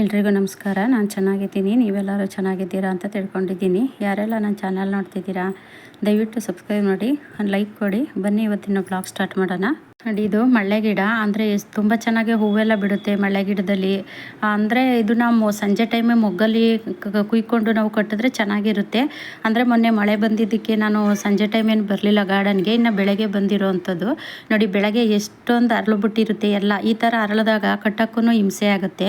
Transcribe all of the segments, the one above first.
ಎಲ್ರಿಗೂ ನಮಸ್ಕಾರ. ನಾನು ಚೆನ್ನಾಗಿದ್ದೀನಿ. ನೀವೆಲ್ಲರೂ ಚೆನ್ನಾಗಿದ್ದೀರಾ ಅಂತ ತಿಳ್ಕೊಂಡಿದ್ದೀನಿ. ಯಾರೆಲ್ಲ ನನ್ನ ಚಾನಲ್ ನೋಡ್ತಿದ್ದೀರಾ, ದಯವಿಟ್ಟು ಸಬ್ಸ್ಕ್ರೈಬ್ ಮಾಡಿ ಲೈಕ್ ಕೊಡಿ. ಬನ್ನಿ ಇವತ್ತಿನ ಬ್ಲಾಗ್ ಸ್ಟಾರ್ಟ್ ಮಾಡೋಣ. ನೋಡಿ, ಇದು ಮಳ್ಳೆ ಗಿಡ ಅಂದರೆ ತುಂಬ ಚೆನ್ನಾಗಿ ಹೂವೆಲ್ಲ ಬಿಡುತ್ತೆ ಮಳ್ಳೆ ಗಿಡದಲ್ಲಿ ಅಂದರೆ ಇದು ನಾವು ಸಂಜೆ ಟೈಮೇ ಮೊಗ್ಗಲ್ಲಿ ಕುಯ್ಕೊಂಡು ನಾವು ಕಟ್ಟಿದ್ರೆ ಚೆನ್ನಾಗಿರುತ್ತೆ. ಅಂದರೆ ಮೊನ್ನೆ ಮಳೆ ಬಂದಿದ್ದಕ್ಕೆ ನಾನು ಸಂಜೆ ಟೈಮ್ ಏನು ಬರಲಿಲ್ಲ ಗಾರ್ಡನ್ಗೆ ಇನ್ನು ಬೆಳಗ್ಗೆ ಬಂದಿರೋ ಅಂಥದ್ದು ನೋಡಿ, ಬೆಳಗ್ಗೆ ಎಷ್ಟೊಂದು ಅರಳು ಬಿಟ್ಟಿರುತ್ತೆ ಎಲ್ಲ. ಈ ಥರ ಅರಳಿದಾಗ ಕಟ್ಟೋಕ್ಕೂ ಹಿಂಸೆ ಆಗುತ್ತೆ.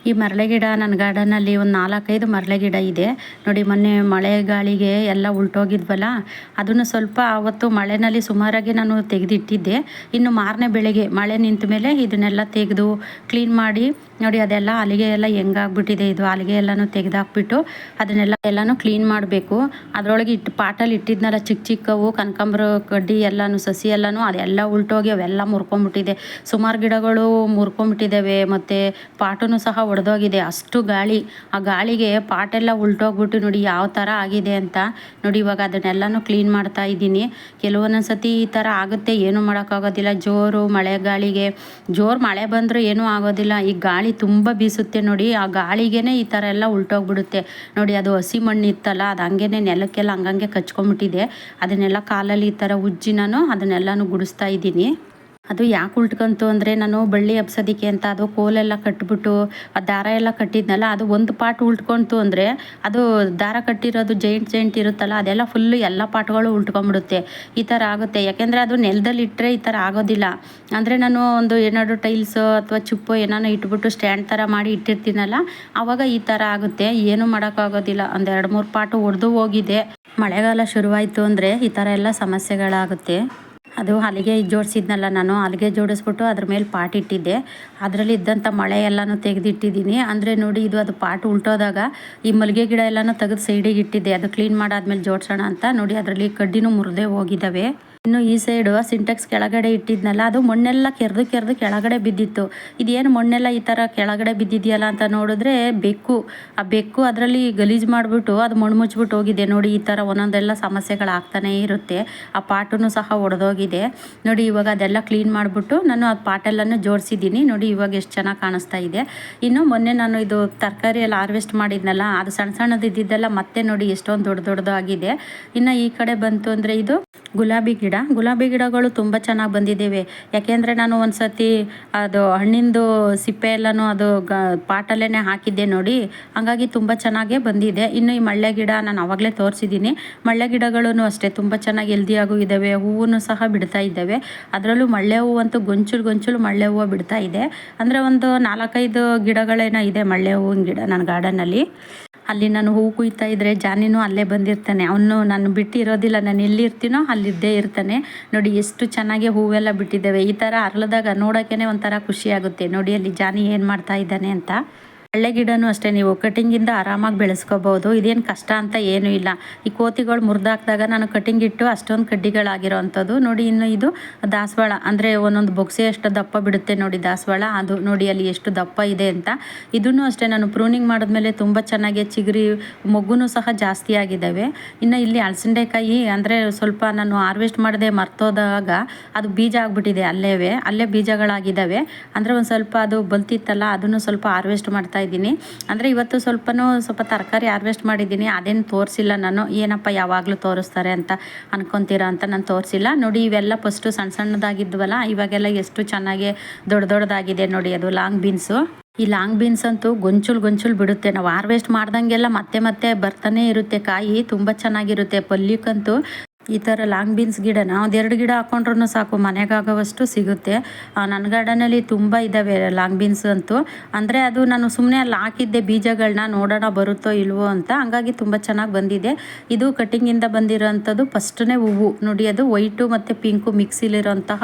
ಈ ಮರಳೆ ಗಿಡ ನನ್ನ ಗಾರ್ಡನಲ್ಲಿ ಒಂದು ನಾಲ್ಕೈದು ಮರಳೆ ಗಿಡ ಇದೆ. ನೋಡಿ, ಮೊನ್ನೆ ಮಳೆ ಗಾಳಿಗೆ ಎಲ್ಲ ಉಲ್ಟೋಗಿದ್ವಲ್ಲ, ಅದನ್ನು ಸ್ವಲ್ಪ ಆವತ್ತು ಮಳೆನಲ್ಲಿ ಸುಮಾರಾಗಿ ನಾನು ತೆಗೆದಿಟ್ಟಿದ್ದೆ. ಇನ್ನು ಮಾರನೇ ಬೆಳಗ್ಗೆ ಮಳೆ ನಿಂತ ಮೇಲೆ ಇದನ್ನೆಲ್ಲ ತೆಗೆದು ಕ್ಲೀನ್ ಮಾಡಿ, ನೋಡಿ, ಅದೆಲ್ಲ ಅಲ್ಲಿಗೆ ಎಲ್ಲ ಹೆಂಗಾಗ್ಬಿಟ್ಟಿದೆ, ಇದು ಅಲ್ಲಿಗೆ ಎಲ್ಲನೂ ತೆಗೆದಾಕ್ಬಿಟ್ಟು ಅದನ್ನೆಲ್ಲ ಎಲ್ಲನೂ ಕ್ಲೀನ್ ಮಾಡಬೇಕು. ಅದರೊಳಗೆ ಇಟ್ಟು ಪಾಟಲ್ಲಿ ಇಟ್ಟಿದ್ನಲ್ಲ, ಚಿಕ್ಕ ಚಿಕ್ಕವು, ಕನಕಾಂಬರ ಕಡ್ಡಿ ಎಲ್ಲನೂ, ಸಸಿ ಎಲ್ಲನೂ, ಅದೆಲ್ಲ ಉಲ್ಟೋಗಿ ಅವೆಲ್ಲ ಮುರ್ಕೊಂಬಿಟ್ಟಿದೆ. ಸುಮಾರು ಗಿಡಗಳು ಮುರ್ಕೊಂಬಿಟ್ಟಿದ್ದಾವೆ, ಮತ್ತು ಪಾಟನು ಸಹ ಒಡೆದೋಗಿದೆ. ಅಷ್ಟು ಗಾಳಿ. ಆ ಗಾಳಿಗೆ ಪಾಟೆಲ್ಲ ಉಲ್ಟೋಗ್ಬಿಟ್ಟು ನೋಡಿ ಯಾವ ಥರ ಆಗಿದೆ ಅಂತ ನೋಡಿ ಇವಾಗ ಅದನ್ನೆಲ್ಲನೂ ಕ್ಲೀನ್ ಮಾಡ್ತಾ ಇದ್ದೀನಿ. ಕೆಲವೊಂದೊಂದು ಸತಿ ಈ ಥರ ಆಗುತ್ತೆ. ಏನೂ ಮಾಡೋಕ್ಕಾಗೋದಿಲ್ಲ. ಜೋರು ಮಳೆ ಗಾಳಿಗೆ. ಜೋರು ಮಳೆ ಬಂದರೂ ಏನೂ ಆಗೋದಿಲ್ಲ. ಈ ಗಾಳಿ ತುಂಬ ಬೀಸುತ್ತೆ ನೋಡಿ. ಆ ಗಾಳಿಗೆ ಈ ಥರ ಎಲ್ಲ ಉಲ್ಟೋಗ್ಬಿಡುತ್ತೆ. ನೋಡಿ ಅದು ಹಸಿ ಮಣ್ಣು ಇತ್ತಲ್ಲ ಅದು ಹಂಗೇ ನೆಲಕ್ಕೆಲ್ಲ ಹಂಗಂಗೆ ಕಚ್ಕೊಂಡ್ಬಿಟ್ಟಿದೆ. ಅದನ್ನೆಲ್ಲ ಕಾಲಲ್ಲಿ ಈ ಥರ ಉಜ್ಜಿ ನಾನು ಅದನ್ನೆಲ್ಲನೂ ಗುಡಿಸ್ತಾ ಇದ್ದೀನಿ. ಅದು ಯಾಕೆ ಉಲ್ಟ್ಕೊಂತು ಅಂದರೆ ನಾನು ಬಳ್ಳಿ ಹಬ್ಸೋದಕ್ಕೆ ಅಂತ ಅದು ಕೋಲೆಲ್ಲ ಕಟ್ಬಿಟ್ಟು, ಆ ದಾರ ಎಲ್ಲ ಕಟ್ಟಿದ್ನಲ್ಲ, ಅದು ಒಂದು ಪಾಟ್ ಉಲ್ಟ್ಕೊಂತು ಅಂದರೆ ಅದು ದಾರ ಕಟ್ಟಿರೋದು ಜೈಂಟ್ ಜೈಂಟ್ ಇರುತ್ತಲ್ಲ, ಅದೆಲ್ಲ ಫುಲ್ಲು ಎಲ್ಲ ಪಾಟ್ಗಳು ಉಲ್ಟ್ಕೊಂಬಿಡುತ್ತೆ. ಈ ಥರ ಆಗುತ್ತೆ. ಯಾಕೆಂದರೆ ಅದು ನೆಲದಲ್ಲಿ ಇಟ್ಟರೆ ಈ ಥರ ಆಗೋದಿಲ್ಲ. ಅಂದರೆ ನಾನು ಒಂದು ಏನಾದ್ರು ಟೈಲ್ಸು ಅಥವಾ ಚುಪ್ಪು ಏನಾರು ಇಟ್ಬಿಟ್ಟು ಸ್ಟ್ಯಾಂಡ್ ಥರ ಮಾಡಿ ಇಟ್ಟಿರ್ತೀನಲ್ಲ ಆವಾಗ ಈ ಥರ ಆಗುತ್ತೆ. ಏನು ಮಾಡೋಕ್ಕಾಗೋದಿಲ್ಲ. ಒಂದು ಎರಡು ಮೂರು ಪಾಟು ಒಡೆದು ಹೋಗಿದೆ. ಮಳೆಗಾಲ ಶುರುವಾಯಿತು ಅಂದರೆ ಈ ಥರ ಎಲ್ಲ ಸಮಸ್ಯೆಗಳಾಗುತ್ತೆ. ಅದು ಹಲಿಗೆ ಜೋಡಿಸಿದ್ನಲ್ಲ ನಾನು ಹಲಿಗೆ ಜೋಡಿಸ್ಬಿಟ್ಟು ಅದ್ರ ಮೇಲೆ ಪಾಟ್ ಇಟ್ಟಿದ್ದೆ. ಅದರಲ್ಲಿ ಇದ್ದಂಥ ಮಳೆ ಎಲ್ಲನೂ ತೆಗೆದಿಟ್ಟಿದ್ದೀನಿ. ಅಂದರೆ ನೋಡಿ, ಇದು ಅದು ಪಾಟ್ ಉಲ್ಟೋದಾಗ ಈ ಮಲ್ಲಿಗೆ ಗಿಡ ಎಲ್ಲನೂ ತೆಗೆದು ಸೈಡಿಗೆ ಇಟ್ಟಿದ್ದೆ. ಅದು ಕ್ಲೀನ್ ಮಾಡಾದ್ಮೇಲೆ ಜೋಡಿಸೋಣ ಅಂತ ನೋಡಿ, ಅದರಲ್ಲಿ ಕಡ್ಡಿನೂ ಮುರಿದೇ ಹೋಗಿದ್ದಾವೆ. ಇನ್ನು ಈ ಸೈಡು ಸಿಂಟೆಕ್ಸ್ ಕೆಳಗಡೆ ಇಟ್ಟಿದ್ನಲ್ಲ, ಅದು ಮಣ್ಣೆಲ್ಲ ಕೆರೆದು ಕೆರೆದು ಕೆಳಗಡೆ ಬಿದ್ದಿತ್ತು. ಇದೇನು ಮಣ್ಣೆಲ್ಲ ಈ ಥರ ಕೆಳಗಡೆ ಬಿದ್ದಿದೆಯಲ್ಲ ಅಂತ ನೋಡಿದ್ರೆ ಬೆಕ್ಕು, ಆ ಬೆಕ್ಕು ಅದರಲ್ಲಿ ಗಲೀಜು ಮಾಡಿಬಿಟ್ಟು ಅದು ಮಣ್ಣು ಮುಚ್ಚಿಬಿಟ್ಟು ಹೋಗಿದೆ. ನೋಡಿ, ಈ ಥರ ಒಂದೊಂದೆಲ್ಲ ಸಮಸ್ಯೆಗಳಾಗ್ತಾನೇ ಇರುತ್ತೆ. ಆ ಪಾಟೂ ಸಹ ಒಡೆದೋಗಿದೆ. ನೋಡಿ, ಇವಾಗ ಅದೆಲ್ಲ ಕ್ಲೀನ್ ಮಾಡಿಬಿಟ್ಟು ನಾನು ಆ ಪಾಟೆಲ್ಲನೂ ಜೋಡಿಸಿದ್ದೀನಿ. ನೋಡಿ, ಇವಾಗ ಎಷ್ಟು ಚೆನ್ನಾಗಿ ಕಾಣಿಸ್ತಾ ಇದೆ. ಇನ್ನು ಮೊನ್ನೆ ನಾನು ಇದು ತರಕಾರಿ ಎಲ್ಲ ಹಾರ್ವೆಸ್ಟ್ ಮಾಡಿದ್ನಲ್ಲ, ಅದು ಸಣ್ಣ ಸಣ್ಣದು ಇದ್ದಿದ್ದೆಲ್ಲ ಮತ್ತೆ ನೋಡಿ ಎಷ್ಟೊಂದು ದೊಡ್ಡ ದೊಡ್ಡದಾಗಿದೆ ಇನ್ನು ಈ ಕಡೆ ಬಂತು ಅಂದರೆ ಇದು ಗುಲಾಬಿ ಗಿಡ. ಗುಲಾಬಿ ಗಿಡಗಳು ತುಂಬ ಚೆನ್ನಾಗಿ ಬಂದಿದ್ದೇವೆ ಯಾಕೆಂದರೆ ನಾನು ಒಂದು ಸತಿ ಅದು ಹಣ್ಣಿಂದು ಸಿಪ್ಪೆ ಎಲ್ಲನೂ ಅದು ಗ ಪಾಟಲ್ಲೇ ಹಾಕಿದ್ದೆ ನೋಡಿ. ಹಾಗಾಗಿ ತುಂಬ ಚೆನ್ನಾಗೇ ಬಂದಿದೆ. ಇನ್ನು ಈ ಮಳ್ಳೆ ಗಿಡ ನಾನು ಆವಾಗಲೇ ತೋರಿಸಿದ್ದೀನಿ ಮಳ್ಳೆ ಗಿಡಗಳೂ ಅಷ್ಟೇ, ತುಂಬ ಚೆನ್ನಾಗಿ ಎಲ್ದಿಯಾಗೂ ಇದ್ದಾವೆ ಹೂವು ಸಹ ಬಿಡ್ತಾ ಇದ್ದಾವೆ ಅದರಲ್ಲೂ ಮಳ್ಳೆ ಹೂವು ಅಂತೂ ಗೊಂಚಲು ಗೊಂಚಲು ಮಳ್ಳೆ ಹೂವು ಬಿಡ್ತಾ ಇದೆ. ಅಂದರೆ ಒಂದು ನಾಲ್ಕೈದು ಗಿಡಗಳೇನೋ ಇದೆ ಮಳ್ಳೆ ಹೂವಿನ ಗಿಡ ನನ್ನ ಗಾರ್ಡನಲ್ಲಿ ಅಲ್ಲಿ ನಾನು ಹೂ ಕುಯ್ತಾ ಇದ್ರೆ ಜಾನಿನೂ ಅಲ್ಲೇ ಬಂದಿರ್ತಾನೆ. ಅವನು ನಾನು ಬಿಟ್ಟಿರೋದಿಲ್ಲ, ನಾನು ಎಲ್ಲಿರ್ತೀನೋ ಅಲ್ಲಿದ್ದೇ ಇರ್ತಾನೆ. ನೋಡಿ, ಎಷ್ಟು ಚೆನ್ನಾಗಿ ಹೂವೆಲ್ಲ ಬಿಟ್ಟಿದ್ದಾವೆ. ಈ ಥರ ಅರಳದಾಗ ನೋಡೋಕ್ಕೇ ಒಂಥರ ಖುಷಿ ಆಗುತ್ತೆ ನೋಡಿ, ಅಲ್ಲಿ ಜಾನಿ ಏನು ಮಾಡ್ತಾ ಇದ್ದಾನೆ ಅಂತ. ಒಳ್ಳೆ ಗಿಡನೂ ಅಷ್ಟೇ, ನೀವು ಕಟಿಂಗಿಂದ ಆರಾಮಾಗಿ ಬೆಳೆಸ್ಕೋಬೋದು. ಇದೇನು ಕಷ್ಟ ಅಂತ ಏನೂ ಇಲ್ಲ. ಈ ಕೋತಿಗಳು ಮುರಿದಾಕ್ದಾಗ ನಾನು ಕಟಿಂಗ್ ಇಟ್ಟು ಅಷ್ಟೊಂದು ಕಡ್ಡಿಗಳಾಗಿರೋ ಅಂಥದ್ದು ನೋಡಿ, ಇನ್ನು ಇದು ದಾಸವಾಳ. ಅಂದರೆ ಒಂದೊಂದು ಬೊಕ್ಸೆ ಎಷ್ಟು ದಪ್ಪ ಬಿಡುತ್ತೆ ನೋಡಿ ದಾಸವಾಳ. ಅದು ನೋಡಿ ಅಲ್ಲಿ ಎಷ್ಟು ದಪ್ಪ ಇದೆ ಅಂತ. ಇದನ್ನು ಅಷ್ಟೇ, ನಾನು ಪ್ರೂನಿಂಗ್ ಮಾಡಿದ್ಮೇಲೆ ತುಂಬ ಚೆನ್ನಾಗಿ ಚಿಗುರಿ ಮೊಗ್ಗುನೂ ಸಹ ಜಾಸ್ತಿ ಆಗಿದ್ದಾವೆ. ಇನ್ನು ಇಲ್ಲಿ ಅಲಸಂಡೆಕಾಯಿ ಅಂದರೆ ಸ್ವಲ್ಪ ನಾನು ಹಾರ್ವೆಸ್ಟ್ ಮಾಡದೆ ಮರ್ತೋದಾಗ ಅದು ಬೀಜ ಆಗ್ಬಿಟ್ಟಿದೆ, ಅಲ್ಲೇವೆ. ಅಲ್ಲೇ ಬೀಜಗಳಾಗಿದ್ದಾವೆ. ಅಂದರೆ ಒಂದು ಸ್ವಲ್ಪ ಅದು ಬಲ್ತಿತ್ತಲ್ಲ ಅದನ್ನು ಸ್ವಲ್ಪ ಹಾರ್ವೆಸ್ಟ್ ಮಾಡ್ತಾ ಇದ್ದೀನಿ. ಅಂದರೆ ಇವತ್ತು ಸ್ವಲ್ಪ ಸ್ವಲ್ಪ ತರಕಾರಿ ಹಾರ್ವೆಸ್ಟ್ ಮಾಡಿದ್ದೀನಿ. ಅದೇನು ತೋರಿಸಿಲ್ಲ ನಾನು. ಏನಪ್ಪ ಯಾವಾಗಲೂ ತೋರಿಸ್ತಾರೆ ಅಂತ ಅನ್ಕೊತೀರಾ ಅಂತ ನಾನು ತೋರಿಸಿಲ್ಲ. ನೋಡಿ, ಇವೆಲ್ಲ ಫಸ್ಟು ಸಣ್ಣ ಸಣ್ಣದಾಗಿದ್ವಲ್ಲ, ಇವಾಗೆಲ್ಲ ಎಷ್ಟು ಚೆನ್ನಾಗಿ ದೊಡ್ಡ ದೊಡ್ಡದಾಗಿದೆ ನೋಡಿ, ಅದು ಲಾಂಗ್ ಬೀನ್ಸು ಈ ಲಾಂಗ್ ಬೀನ್ಸ್ ಅಂತೂ ಗೊಂಚುಲ್ ಗೊಂಚುಲ್ ಬಿಡುತ್ತೆ. ನಾವು ಹಾರ್ವೆಸ್ಟ್ ಮಾಡ್ದಂಗೆಲ್ಲ ಮತ್ತೆ ಮತ್ತೆ ಬರ್ತಾನೆ ಇರುತ್ತೆ. ಕಾಯಿ ತುಂಬ ಚೆನ್ನಾಗಿರುತ್ತೆ. ಪಲ್ಯಕ್ಕಂತೂ ಈ ಥರ ಲಾಂಗ್ ಬೀನ್ಸ್ ಗಿಡನ ಒಂದೆರಡು ಗಿಡ ಹಾಕೊಂಡ್ರೂ ಸಾಕು ಮನೆಗಾಗೋವಷ್ಟು ಸಿಗುತ್ತೆ. ನನ್ನ ಗಾರ್ಡನಲ್ಲಿ ತುಂಬ ಇದ್ದಾವೆ ಲಾಂಗ್ ಬೀನ್ಸ್ ಅಂತೂ. ಅಂದರೆ ಅದು ನಾನು ಸುಮ್ಮನೆ ಅಲ್ಲಿ ಹಾಕಿದ್ದೆ ಬೀಜಗಳನ್ನ ನೋಡೋಣ ಬರುತ್ತೋ ಇಲ್ವೋ ಅಂತ, ಹಂಗಾಗಿ ತುಂಬ ಚೆನ್ನಾಗಿ ಬಂದಿದೆ. ಇದು ಕಟಿಂಗಿಂದ ಬಂದಿರೋಂಥದ್ದು ಫಸ್ಟ್ನೇ ಹೂವು. ನೋಡಿ, ಅದು ವೈಟು ಮತ್ತು ಪಿಂಕು ಮಿಕ್ಸಿಲಿರೋಂತಹ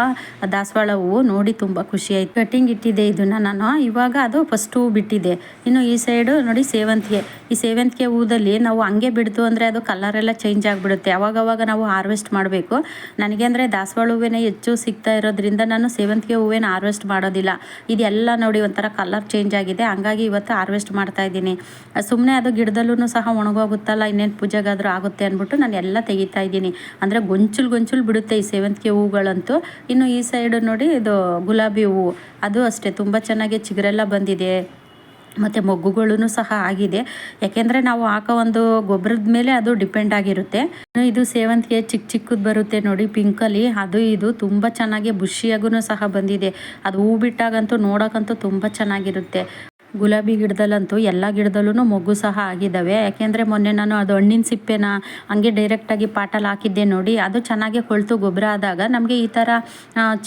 ದಾಸವಾಳ ಹೂವು. ನೋಡಿ, ತುಂಬ ಖುಷಿ ಕಟ್ಟಿಂಗ್ ಕಟಿಂಗ್ ಇಟ್ಟಿದ್ದೆ ಇದನ್ನು ನಾನು. ಇವಾಗ ಅದು ಫಸ್ಟ್ ಹೂವು ಬಿಟ್ಟಿದೆ. ಇನ್ನು ಈ ಸೈಡು ನೋಡಿ ಸೇವಂತಿಗೆ. ಈ ಸೇವಂತಿಗೆ ಹೂದಲ್ಲಿ ನಾವು ಹಂಗೆ ಬಿಡ್ತು ಅಂದರೆ ಅದು ಕಲರೆಲ್ಲ ಚೇಂಜ್ ಆಗಿಬಿಡುತ್ತೆ. ಅವಾಗವಾಗ ನಾವು ಹಾರ್ವೆಸ್ಟ್ ಮಾಡಬೇಕು. ನನಗೆ ಅಂದರೆ ದಾಸವಾಳ ಹೂವೇನೇ ಹೆಚ್ಚು ಸಿಗ್ತಾ ಇರೋದ್ರಿಂದ ನಾನು ಸೇವಂತಿಗೆ ಹೂವೇನ ಹಾರ್ವೆಸ್ಟ್ ಮಾಡೋದಿಲ್ಲ. ಇದೆಲ್ಲ ನೋಡಿ ಒಂಥರ ಕಲರ್ ಚೇಂಜ್ ಆಗಿದೆ. ಹಂಗಾಗಿ ಇವತ್ತು ಹಾರ್ವೆಸ್ಟ್ ಮಾಡ್ತಾ ಇದ್ದೀನಿ. ಸುಮ್ಮನೆ ಅದು ಗಿಡದಲ್ಲೂ ಸಹ ಒಣಗೋಗುತ್ತಲ್ಲ, ಇನ್ನೇನು ಪೂಜೆಗಾದರೂ ಆಗುತ್ತೆ ಅಂದ್ಬಿಟ್ಟು ನಾನು ಎಲ್ಲ ತೆಗಿತಾ ಇದ್ದೀನಿ. ಅಂದರೆ ಗೊಂಚಲು ಗೊಂಚಲು ಬಿಡುತ್ತೆ ಈ ಸೇವಂತಿಗೆ ಹೂಗಳಂತೂ. ಇನ್ನು ಈ ಸೈಡು ನೋಡಿ ಇದು ಗುಲಾಬಿ ಹೂವು. ಅದು ಅಷ್ಟೇ. ತುಂಬ ಚೆನ್ನಾಗಿ ಚಿಗುರೆಲ್ಲ ಬಂದಿದೆ. ಮತ್ತು ಮೊಗ್ಗುಗಳೂ ಸಹ ಆಗಿದೆ. ಯಾಕೆಂದರೆ ನಾವು ಹಾಕೋ ಒಂದು ಗೊಬ್ಬರದ ಮೇಲೆ ಅದು ಡಿಪೆಂಡ್ ಆಗಿರುತ್ತೆ. ಇದು ಸೇವಂತಿಗೆ ಚಿಕ್ಕ ಚಿಕ್ಕದು ಬರುತ್ತೆ ನೋಡಿ ಪಿಂಕಲ್ಲಿ. ಅದು ಇದು ತುಂಬ ಚೆನ್ನಾಗಿ ಬುಷಿಯಾಗೂ ಸಹ ಬಂದಿದೆ. ಅದು ಹೂ ಬಿಟ್ಟಾಗಂತೂ ನೋಡೋಕ್ಕಂತೂ ತುಂಬ ಚೆನ್ನಾಗಿರುತ್ತೆ. ಗುಲಾಬಿ ಗಿಡದಲ್ಲಂತೂ ಎಲ್ಲ ಗಿಡದಲ್ಲೂ ಮೊಗ್ಗು ಸಹ ಆಗಿದ್ದಾವೆ. ಯಾಕೆಂದರೆ ಮೊನ್ನೆ ನಾನು ಅದು ಹಣ್ಣಿನ ಸಿಪ್ಪೆನ ಹಂಗೆ ಡೈರೆಕ್ಟಾಗಿ ಪಾಟಲ್ಲಿ ಹಾಕಿದ್ದೆ ನೋಡಿ, ಅದು ಚೆನ್ನಾಗಿ ಕೊಳ್ತು ಗೊಬ್ಬರ ಆದಾಗ ನಮಗೆ ಈ ಥರ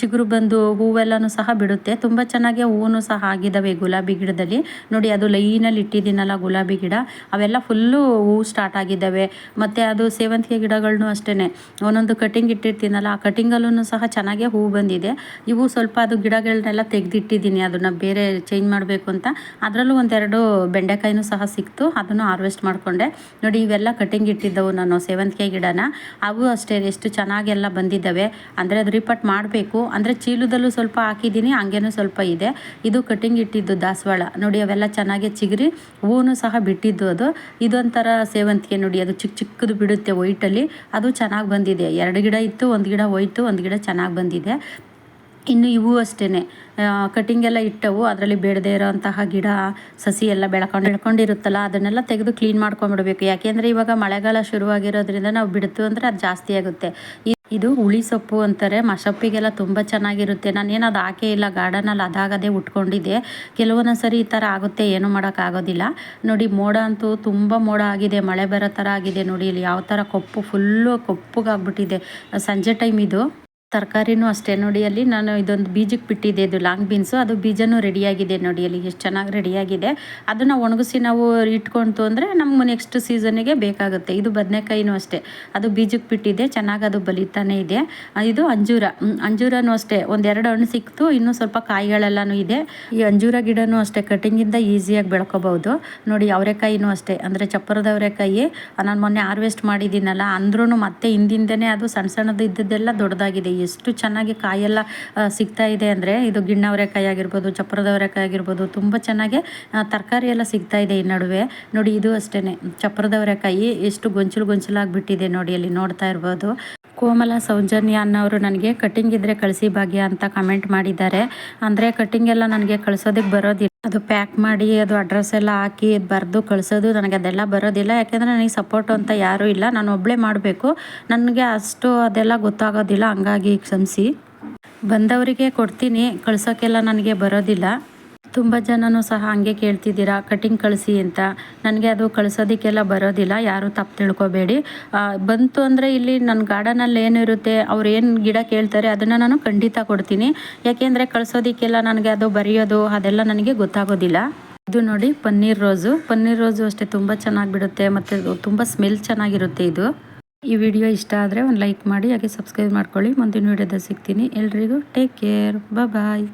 ಚಿಗುರು ಬಂದು ಹೂವೆಲ್ಲನೂ ಸಹ ಬಿಡುತ್ತೆ. ತುಂಬ ಚೆನ್ನಾಗಿ ಹೂವು ಸಹ ಆಗಿದ್ದಾವೆ ಗುಲಾಬಿ ಗಿಡದಲ್ಲಿ. ನೋಡಿ, ಅದು ಲೈನಲ್ಲಿ ಇಟ್ಟಿದ್ದೀನಲ್ಲ ಗುಲಾಬಿ ಗಿಡ, ಅವೆಲ್ಲ ಫುಲ್ಲು ಹೂವು ಸ್ಟಾರ್ಟ್ ಆಗಿದ್ದಾವೆ. ಮತ್ತು ಅದು ಸೇವಂತಿಗೆ ಗಿಡಗಳನ್ನೂ ಅಷ್ಟೇ ಒಂದೊಂದು ಕಟಿಂಗ್ ಇಟ್ಟಿರ್ತೀನಲ್ಲ, ಆ ಕಟಿಂಗಲ್ಲೂ ಸಹ ಚೆನ್ನಾಗೇ ಹೂ ಬಂದಿದೆ. ಇವು ಸ್ವಲ್ಪ ಅದು ಗಿಡಗಳನ್ನೆಲ್ಲ ತೆಗೆದಿಟ್ಟಿದ್ದೀನಿ, ಅದನ್ನು ಬೇರೆ ಚೇಂಜ್ ಮಾಡಬೇಕು ಅಂತ. ಅದರಲ್ಲೂ ಒಂದೆರಡು ಬೆಂಡೆಕಾಯಿನೂ ಸಹ ಸಿಕ್ತು, ಅದನ್ನು ಹಾರ್ವೆಸ್ಟ್ ಮಾಡಿಕೊಂಡೆ. ನೋಡಿ, ಇವೆಲ್ಲ ಕಟಿಂಗ್ ಇಟ್ಟಿದ್ದವು ನಾನು, ಸೇವಂತಿಗೆ ಗಿಡನ. ಅವು ಅಷ್ಟೇ, ಎಷ್ಟು ಚೆನ್ನಾಗೆಲ್ಲ ಬಂದಿದ್ದಾವೆ. ಅಂದರೆ ಅದು ರಿಪಟ್ ಮಾಡಬೇಕು. ಅಂದರೆ ಚೀಲದಲ್ಲೂ ಸ್ವಲ್ಪ ಹಾಕಿದ್ದೀನಿ, ಹಂಗೇನೂ ಸ್ವಲ್ಪ ಇದೆ. ಇದು ಕಟಿಂಗ್ ಇಟ್ಟಿದ್ದು ದಾಸವಾಳ. ನೋಡಿ, ಅವೆಲ್ಲ ಚೆನ್ನಾಗಿ ಚಿಗುರಿ ಹೂವು ಸಹ ಬಿಟ್ಟಿದ್ದು ಅದು. ಇದೊಂಥರ ಸೇವಂತಿಗೆ, ನೋಡಿ, ಅದು ಚಿಕ್ಕ ಚಿಕ್ಕದು ಬಿಡುತ್ತೆ ವೈಟಲ್ಲಿ. ಅದು ಚೆನ್ನಾಗಿ ಬಂದಿದೆ. ಎರಡು ಗಿಡ ಇತ್ತು, ಒಂದು ಗಿಡ ಹೋಯ್ತು, ಒಂದು ಗಿಡ ಚೆನ್ನಾಗಿ ಬಂದಿದೆ. ಇನ್ನು ಇವು ಅಷ್ಟೇ ಕಟಿಂಗ್ ಎಲ್ಲ ಇಟ್ಟವು. ಅದರಲ್ಲಿ ಬೇಡದೇ ಇರೋಂತಹ ಗಿಡ, ಸಸಿ ಎಲ್ಲ ಬೆಳ್ಕೊಂಡು ಬೆಳ್ಕೊಂಡಿರುತ್ತಲ್ಲ, ಅದನ್ನೆಲ್ಲ ತೆಗೆದು ಕ್ಲೀನ್ ಮಾಡ್ಕೊಂಡ್ಬಿಡ್ಬೇಕು. ಯಾಕೆಂದರೆ ಇವಾಗ ಮಳೆಗಾಲ ಶುರುವಾಗಿರೋದ್ರಿಂದ ನಾವು ಬಿಡ್ತು ಅಂದರೆ ಅದು ಜಾಸ್ತಿ ಆಗುತ್ತೆ. ಇದು ಹುಳಿ ಸೊಪ್ಪು ಅಂತಾರೆ. ಮಸೊಪ್ಪಿಗೆಲ್ಲ ತುಂಬ ಚೆನ್ನಾಗಿರುತ್ತೆ. ನಾನೇನು ಅದು ಹಾಕೇ ಇಲ್ಲ. ಗಾರ್ಡನಲ್ಲಿ ಅದಾಗದೇ ಉಟ್ಕೊಂಡಿದ್ದೆ. ಕೆಲವೊಂದೊಂದು ಸರಿ ಈ ಥರ ಆಗುತ್ತೆ. ಏನು ಮಾಡೋಕ್ಕಾಗೋದಿಲ್ಲ. ನೋಡಿ, ಮೋಡ ಅಂತೂ ತುಂಬ ಮೋಡ ಆಗಿದೆ. ಮಳೆ ಬರೋ ಥರ ಆಗಿದೆ ನೋಡಿ. ಇಲ್ಲಿ ಯಾವ ಥರ ಕಪ್ಪು ಫುಲ್ಲು ಕಪ್ಪುಗಾಗ್ಬಿಟ್ಟಿದೆ. ಸಂಜೆ ಟೈಮ್ ಇದು. ತರಕಾರಿನೂ ಅಷ್ಟೇ. ನೋಡಿ, ಅಲ್ಲಿ ನಾನು ಇದೊಂದು ಬೀಜಕ್ಕೆ ಬಿಟ್ಟಿದ್ದೆ. ಇದು ಲಾಂಗ್ ಬೀನ್ಸು. ಅದು ಬೀಜನೂ ರೆಡಿಯಾಗಿದೆ ನೋಡಿ, ಅಲ್ಲಿ ಎಷ್ಟು ಚೆನ್ನಾಗಿ ರೆಡಿಯಾಗಿದೆ. ಅದನ್ನು ಒಣಗಿಸಿ ನಾವು ಇಟ್ಕೊಂತು ಅಂದರೆ ನಮ್ಗೆ ನೆಕ್ಸ್ಟ್ ಸೀಸನಿಗೆ ಬೇಕಾಗುತ್ತೆ. ಇದು ಬದನೆಕಾಯಿನೂ ಅಷ್ಟೇ. ಅದು ಬೀಜಕ್ಕೆ ಬಿಟ್ಟಿದೆ ಚೆನ್ನಾಗಿ ಅದು ಬಲಿತಾನೆ ಇದೆ. ಇದು ಅಂಜೂರ. ಅಂಜೂರನೂ ಅಷ್ಟೇ. ಒಂದೆರಡು ಹಣ್ಣು ಸಿಕ್ತು. ಇನ್ನೂ ಸ್ವಲ್ಪ ಕಾಯಿಗಳೆಲ್ಲನೂ ಇದೆ. ಈ ಅಂಜೂರ ಗಿಡನೂ ಅಷ್ಟೇ. ಕಟಿಂಗಿಂದ ಈಸಿಯಾಗಿ ಬೆಳ್ಕೊಬೋದು. ನೋಡಿ, ಅವರೆಕಾಯಿನೂ ಅಷ್ಟೇ. ಅಂದರೆ ಚಪ್ಪರದ ಅವರೆಕಾಯಿ. ನಾನು ಮೊನ್ನೆ ಹಾರ್ವೆಸ್ಟ್ ಮಾಡಿದ್ದೀನಲ್ಲ ಅಂದ್ರೂ ಮತ್ತೆ ಹಿಂದಿಂದನೇ ಅದು ಸಣ್ಣ ಸಣ್ಣದು ಇದ್ದದ್ದೆಲ್ಲ ದೊಡ್ಡದಾಗಿದೆ. ಎಷ್ಟು ಚೆನ್ನಾಗಿ ಕಾಯೆಲ್ಲ ಸಿಗ್ತಾ ಇದೆ ಅಂದರೆ ಇದು ಗಿಣ್ಣ ಅವರೆಕಾಯಿ ಆಗಿರ್ಬೋದು ಚಪ್ಪರದ ಅವರೆಕಾಯಿ ಆಗಿರ್ಬೋದು ತುಂಬ ಚೆನ್ನಾಗಿ ತರಕಾರಿ ಎಲ್ಲ ಸಿಗ್ತಾ ಇದೆ ಈ ನಡುವೆ. ನೋಡಿ, ಇದು ಅಷ್ಟೇ ಚಪ್ಪರದ ಅವರೆಕಾಯಿ ಎಷ್ಟು ಗೊಂಚಲು ಗೊಂಚಲಾಗಿಬಿಟ್ಟಿದೆ ನೋಡಿ, ಅಲ್ಲಿ ನೋಡ್ತಾ ಇರ್ಬೋದು. ಕೋಮಲ ಸೌಜನ್ಯ ಅನ್ನೋರು ನನಗೆ ಕಟಿಂಗ್ ಇದ್ರೆ ಕಳಿಸಿ ಭಾಗ್ಯ ಅಂತ ಕಮೆಂಟ್ ಮಾಡಿದ್ದಾರೆ. ಅಂದರೆ ಕಟಿಂಗ್ ಎಲ್ಲ ನನಗೆ ಕಳಿಸೋದಕ್ಕೆ ಬರೋದಿಲ್ಲ. ಅದು ಪ್ಯಾಕ್ ಮಾಡಿ, ಅದು ಅಡ್ರೆಸ್ ಎಲ್ಲ ಹಾಕಿ ಬರೆದು ಕಳಿಸೋದು ನನಗೆ ಅದೆಲ್ಲ ಬರೋದಿಲ್ಲ. ಯಾಕೆಂದರೆ ನನಗೆ ಸಪೋರ್ಟ್ ಅಂತ ಯಾರೂ ಇಲ್ಲ. ನಾನು ಒಬ್ಬಳೇ ಮಾಡಬೇಕು. ನನಗೆ ಅಷ್ಟು ಅದೆಲ್ಲ ಗೊತ್ತಾಗೋದಿಲ್ಲ. ಹಂಗಾಗಿ ಕ್ಷಮಿಸಿ. ಬಂದವರಿಗೆ ಕೊಡ್ತೀನಿ. ಕಳ್ಸೋಕ್ಕೆಲ್ಲ ನನಗೆ ಬರೋದಿಲ್ಲ. ತುಂಬ ಜನನೂ ಸಹ ಹಂಗೆ ಕೇಳ್ತಿದ್ದೀರಾ? ಕಟಿಂಗ್ ಕಳಿಸಿ ಅಂತ. ನನಗೆ ಅದು ಕಳಿಸೋದಕ್ಕೆಲ್ಲ ಬರೋದಿಲ್ಲ. ಯಾರೂ ತಪ್ಪು ತಿಳ್ಕೊಬೇಡಿ. ಬಂತು ಅಂದರೆ ಇಲ್ಲಿ ನನ್ನ ಗಾರ್ಡನಲ್ಲಿ ಏನಿರುತ್ತೆ, ಅವ್ರು ಏನು ಗಿಡ ಕೇಳ್ತಾರೆ ಅದನ್ನು ನಾನು ಖಂಡಿತ ಕೊಡ್ತೀನಿ. ಯಾಕೆಂದರೆ ಕಳಿಸೋದಕ್ಕೆಲ್ಲ ನನಗೆ ಅದು ಬರೆಯೋದು, ಅದೆಲ್ಲ ನನಗೆ ಗೊತ್ತಾಗೋದಿಲ್ಲ. ಇದು ನೋಡಿ ಪನ್ನೀರ್ ರೋಸು. ಪನ್ನೀರ್ ರೋಸು ಅಷ್ಟೇ ತುಂಬ ಚೆನ್ನಾಗಿ ಬಿಡುತ್ತೆ ಮತ್ತು ತುಂಬ ಸ್ಮೆಲ್ ಚೆನ್ನಾಗಿರುತ್ತೆ ಇದು. ಈ ವಿಡಿಯೋ ಇಷ್ಟ ಆದರೆ ಒಂದು ಲೈಕ್ ಮಾಡಿ, ಹಾಗೆ ಸಬ್ಸ್ಕ್ರೈಬ್ ಮಾಡ್ಕೊಳ್ಳಿ. ಮುಂದಿನ ವಿಡಿಯೋದಲ್ಲಿ ಸಿಗ್ತೀನಿ. ಎಲ್ರಿಗೂ ಟೇಕ್ ಕೇರ್. ಬಾಯ್